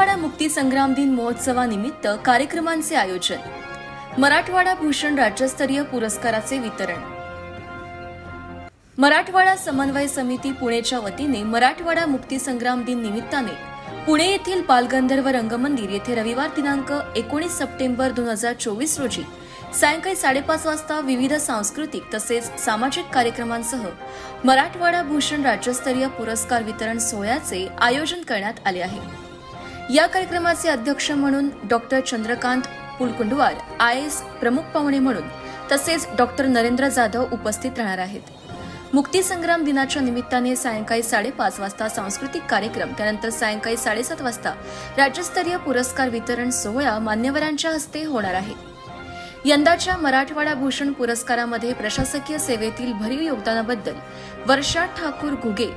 मराठवाडा मुक्ती संग्राम दिन महोत्सवानिमित्त कार्यक्रमांचे आयोजन. मराठवाडा भूषण राज्यस्तरीय पुरस्काराचे वितरण. मराठवाडा समन्वय समिती पुणेच्या वतीने मराठवाडा मुक्ती संग्राम दिन निमित्ताने पुणे येथील बालगंधर्व रंगमंदिर येथे रविवार दिनांक एकोणीस सप्टेंबर दोन हजार चोवीस रोजी सायंकाळी साडेपाच वाजता विविध सांस्कृतिक तसेच सामाजिक कार्यक्रमांसह मराठवाडा भूषण राज्यस्तरीय पुरस्कार वितरण सोहळ्याचे आयोजन करण्यात आले आहे. या कार्यक्रमाचे अध्यक्ष म्हणून doctor Chandrakant Pulkundwar I S प्रमुख पाहुणे म्हणून तसेच डॉक्टर नरेंद्र जाधव उपस्थित राहणार आहेत. मुक्तीसंग्राम दिनाच्या निमित्ताने सायंकाळी साडेपाच वाजता सांस्कृतिक कार्यक्रम त्यानंतर सायंकाळी साडेसात वाजता राज्यस्तरीय पुरस्कार वितरण सोहळा मान्यवरांच्या हस्ते होणार आहे. यंदाच्या मराठवाडा भूषण पुरस्कारामध्ये प्रशासकीय सेवेतील भरीव योगदानाबद्दल वर्षा ठाकूर घुगे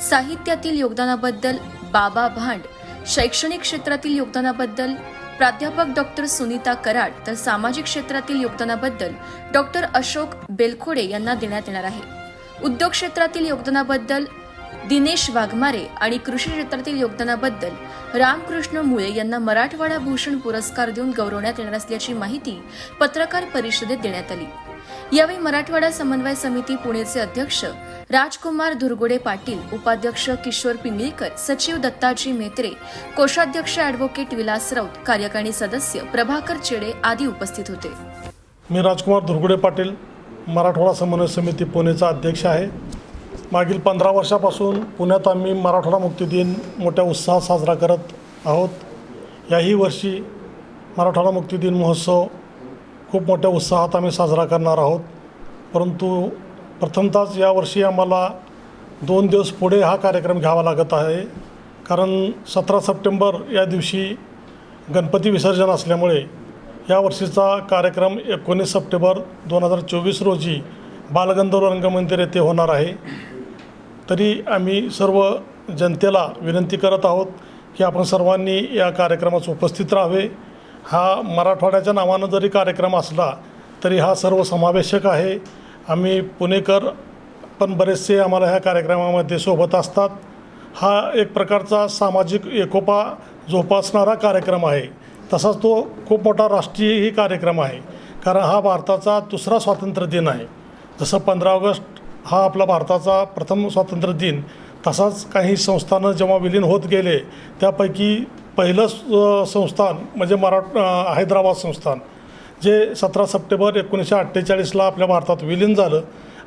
साहित्यातील योगदानाबद्दल बाबा भांड शैक्षणिक क्षेत्रातील योगदानाबद्दल प्राध्यापक डॉक्टर सुनीता कराड तर सामाजिक क्षेत्रातील योगदानाबद्दल डॉक्टर अशोक बेलखोडे यांना देण्यात येणार आहे. उद्योग क्षेत्रातील योगदानाबद्दल दिनेश वाघमारे आणि कृषी क्षेत्रातील योगदानाबद्दल रामकृष्ण मुळे यांना मराठवाडा भूषण पुरस्कार देऊन गौरवण्यात येणार असल्याची माहिती पत्रकार परिषदेत देण्यात आली. यावेळी मराठवाडा समन्वय समिती पुणेचे अध्यक्ष राजकुमार धुरगुडे पाटील उपाध्यक्ष किशोर पिंगळीकर सचिव दत्ताजी मेत्रे कोषाध्यक्ष अॅडव्होकेट विलास राऊत कार्यकारिणी सदस्य प्रभाकर चेडे आदी उपस्थित होते. मी राजकुमार धुरगुडे पाटील मराठवाडा समन्वय समिती पुणेचा अध्यक्ष आहे. मागील पंधरा वर्षापासून पुण्यात आम्ही मराठवाडा मुक्ती दिन मोठ्या उत्साहात साजरा करत आहोत. याही वर्षी मराठवाडा मुक्ती दिन महोत्सव खूप मोठ्या उत्साहात आम्ही साजरा करणार आहोत. परंतु प्रथमतःच यावर्षी आम्हाला दोन दिवस पुढे हा कार्यक्रम घ्यावा लागत आहे. कारण सतरा सप्टेंबर या दिवशी गणपती विसर्जन असल्यामुळे यावर्षीचा कार्यक्रम एकोणीस सप्टेंबर दोन हजार चोवीस रोजी बालगंधर्व रंगमंदिर येथे होणार आहे. तरी आम्ही सर्व जनतेला विनंती करत आहोत की आपण सर्वांनी या कार्यक्रमास उपस्थित राहावे. हा मराठवाड्याच्या नावानं जरी कार्यक्रम असला तरी हा सर्व समावेशक आहे. आम्ही पुणेकर पण बरेचसे आम्हाला ह्या कार्यक्रमामध्ये सोबत असतात. हा एक प्रकारचा सामाजिक एकोपा जोपासणारा कार्यक्रम आहे. तसाच तो खूप मोठा राष्ट्रीयही कार्यक्रम आहे. कारण हा भारताचा दुसरा स्वातंत्र्य दिन आहे. जसं पंधरा ऑगस्ट हा आपला भारताचा प्रथम स्वातंत्र्य दिन तसाच काही संस्थानं जेव्हा विलीन होत गेले त्यापैकी पहिलं स- संस्थान म्हणजे मराठ हैदराबाद संस्थान जे सतरा सप्टेंबर एकोणीसशे अठ्ठेचाळीसला आपल्या भारतात विलीन झालं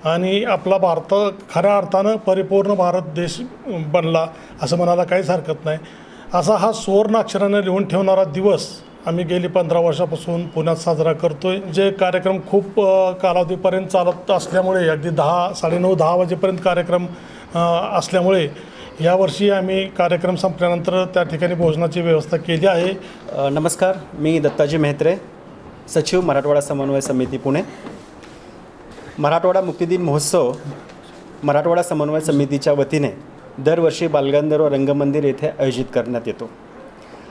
आणि आपला भारत खऱ्या अर्थानं परिपूर्ण भारत देश बनला असं म्हणायला काहीच हरकत नाही. असा हा सुवर्ण अक्षराने लिहून ठेवणारा दिवस आम्ही गेली पंधरा वर्षापासून पुण्यात साजरा करतो आहे जे कार्यक्रम खूप कालावधीपर्यंत चालत असल्यामुळे अगदी दहा साडेनऊ दहा वाजेपर्यंत कार्यक्रम असल्यामुळे यावर्षी आम्ही कार्यक्रम संपल्यानंतर त्या ठिकाणी भोजनाची व्यवस्था केली आहे. नमस्कार मी दत्ताजी मेहत्रे सचिव मराठवाडा समन्वय समिती पुणे. मराठवाडा मुक्तिदिन महोत्सव मराठवाडा समन्वय समितीच्या वतीने दरवर्षी बालगंधर्व रंगमंदिर येथे आयोजित करण्यात येतो.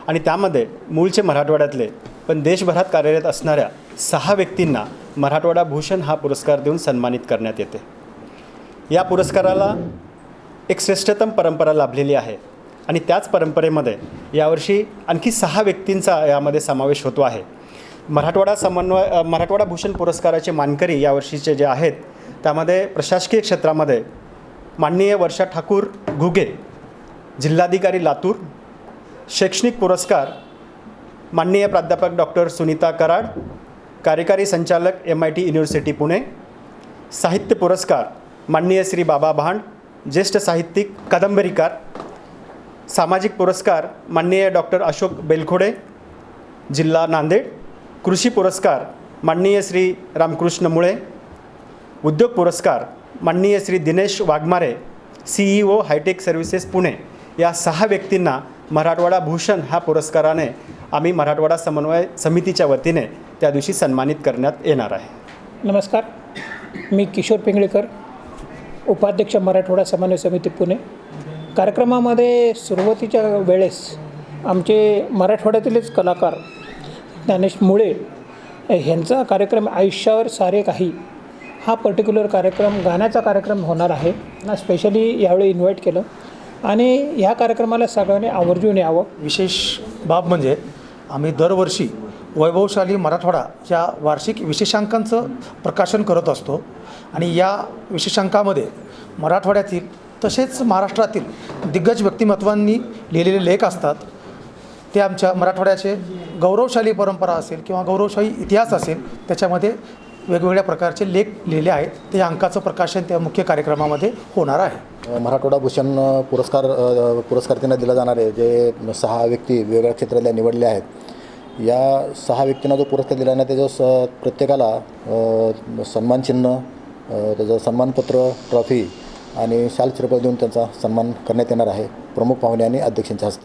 आणि त्यामध्ये मूळचे मराठवाड्यातले पण देशभरात कार्यरत असणाऱ्या सहा व्यक्तींना मराठवाडा भूषण हा पुरस्कार देऊन सन्मानित करण्यात येते. या पुरस्काराला एक श्रेष्ठतम परंपरा लाभलेली आहे. आणि त्याच परंपरेमध्ये यावर्षी आणखी सहा व्यक्तींचा यामध्ये समावेश होतो आहे. मराठवाडा समन्वय मराठवाडा भूषण पुरस्काराचे मानकरी यावर्षीचे जे आहेत त्यामध्ये प्रशासकीय क्षेत्रामध्ये माननीय वर्षा ठाकूर घुगे जिल्हाधिकारी लातूर शैक्षणिक पुरस्कार माननीय प्राध्यापक डॉक्टर सुनीता कराड कार्यकारी संचालक M I T university Pune साहित्य पुरस्कार माननीय श्री बाबा भांड ज्येष्ठ साहित्यिक कादंबरीकार सामाजिक पुरस्कार माननीय डॉक्टर अशोक बेलखोडे जिल्हा नांदेड कृषी पुरस्कार माननीय श्री रामकृष्ण मुळे उद्योग पुरस्कार माननीय Shri Dinesh Waghmare C E O hitech services Pune या सहा व्यक्तींना मराठवाडा भूषण ह्या पुरस्काराने आम्ही मराठवाडा समन्वय समितीच्या वतीने त्या दिवशी सन्मानित करण्यात येणार आहे. नमस्कार. मी किशोर पिंगळेकर उपाध्यक्ष मराठवाडा समन्वय समिती पुणे. कार्यक्रमामध्ये सुरुवातीच्या वेळेस आमचे मराठवाड्यातीलच कलाकार ज्ञानेश मुळे ह्यांचा कार्यक्रम आयुष्यावर सारे काही हा पर्टिक्युलर कार्यक्रम गाण्याचा कार्यक्रम होणार आहे. ना स्पेशली यावेळी इन्व्हाइट केलं. आणि ह्या कार्यक्रमाला सगळ्यांनी आवर्जून यावं. विशेष बाब म्हणजे आम्ही दरवर्षी वैभवशाली मराठवाडा या वार्षिक विशेषांकांचं प्रकाशन करत असतो. आणि या विशेषांकामध्ये मराठवाड्यातील तसेच महाराष्ट्रातील दिग्गज व्यक्तिमत्वांनी लिहिलेले लेख असतात. ते आमच्या मराठवाड्याचे गौरवशाली परंपरा असेल किंवा गौरवशाली इतिहास असेल त्याच्यामध्ये वेगवेगळ्या प्रकारचे लेख लिहिले आहेत. ते अंकाचं प्रकाशन त्या मुख्य कार्यक्रमामध्ये होणार आहे. मराठवाडा भूषण पुरस्कार पुरस्कार त्यांना दिला जाणार आहे. जे सहा व्यक्ती वेगवेगळ्या क्षेत्रातल्या निवडल्या आहेत. या सहा व्यक्तींना जो पुरस्कार दिला ना त्याचं स प्रत्येकाला सन्मानचिन्ह त्याचं सन्मानपत्र ट्रॉफी आणि शाल चिरपळ देऊन त्यांचा सन्मान करण्यात येणार आहे. प्रमुख पाहुणे आणि अध्यक्षांच्या हस्ते.